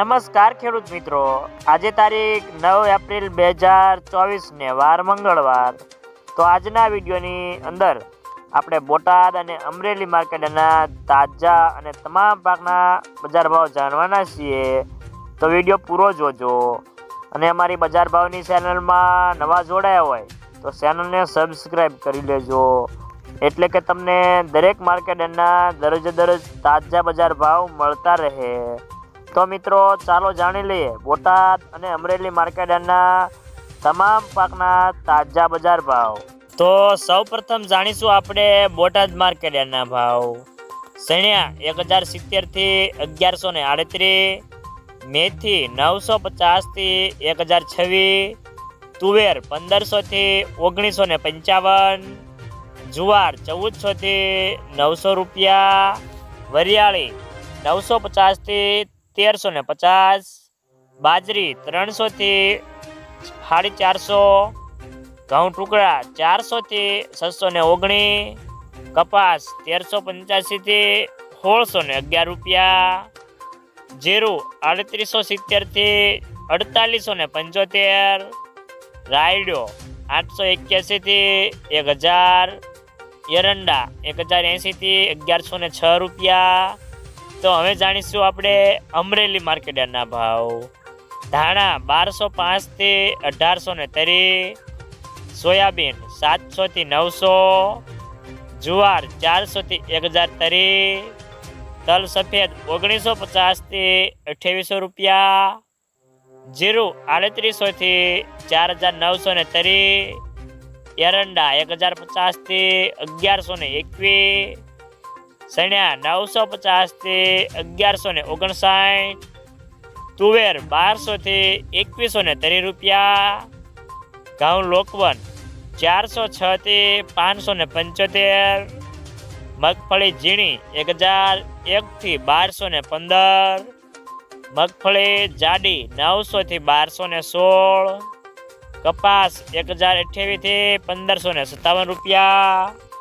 નમસ્કાર ખેડૂત મિત્રો. આજે તારીખ નવ એપ્રિલ બે હજાર ચોવીસને વાર મંગળવાર. તો આજના વિડીયોની અંદર આપણે બોટાદ અને અમરેલી માર્કેટના તાજા અને તમામ પાકના બજાર ભાવ જાણવાના છીએ. તો વીડિયો પૂરો જોજો. અને અમારી બજાર ભાવની ચેનલમાં નવા જોડાયા હોય તો ચેનલને સબસ્ક્રાઈબ કરી લેજો. એટલે કે તમને દરેક માર્કેટના દરરોજે દરરોજ તાજા બજાર ભાવ મળતા રહે. તો મિત્રો, ચાલો જાણી લઈએ. બોટાદ અને અમરેલી માર્કેટના તમામ પાકના તાજા બજાર ભાવ. તો સૌ પ્રથમ જાણીશું આપણે બોટાદ માર્કેટના ભાવ. સણિયા એક હજાર સિત્તેરથી અગિયારસો ને આડત્રીસ, મેથી નવસો પચાસથી એક હજાર છવ્વીસ, તુવેર પંદરસોથી ઓગણીસો ને પંચાવન, જુવાર ચૌદસોથી નવસો રૂપિયા, વરિયાળી નવસો પચાસથી તેરસો ને પચાસ, બાજરી ત્રણસોથી સાડી ચારસો, ઘઉં ટુકડા ચારસોથી છસો ને ઓગણીસ કપાસ તેરસો પંચ્યાસીથી સોળસો ને અગિયાર રૂપિયા, જીરું આડત્રીસો સિત્તેરથી અડતાલીસો ને પંચોતેર, રાયડો આઠસો એક્યાસીથી એક હજાર, એરંડા એક હજાર એંશીથી અગિયારસો ને છ રૂપિયા તો હવે જાણીશું આપણે અમરેલી માર્કેટના ભાવ. ધાણા બારસો પાંચથી અઢારસો ને ત્રીસ સોયાબીન સાતસોથી નવસો, જુવાર ચારસોથી એક હજાર તરી, તલ સફેદ ઓગણીસો પચાસથી અઠ્યાવીસો રૂપિયા, જીરું આડત્રીસોથી ચાર હજાર નવસો ને તરી, એરંડા એક હજાર પચાસથી અગિયારસો ને એકવીસ સણ્યા નવસો પચાસથી અગિયારસો ને ઓગણસાઠ, તુવેર બારસોથી એકવીસો ને ત્રીસ રૂપિયા, ઘઉં લોકવન ચારસો છથી પાંચસો ને પંચોતેર, મગફળી ઝીણી એક હજાર એકથી બારસો ને પંદર, મગફળી જાડી નવસોથી બારસો ને સોળ, કપાસ એક હજાર અઠ્યાવીસથી પંદરસો ને સત્તાવન રૂપિયા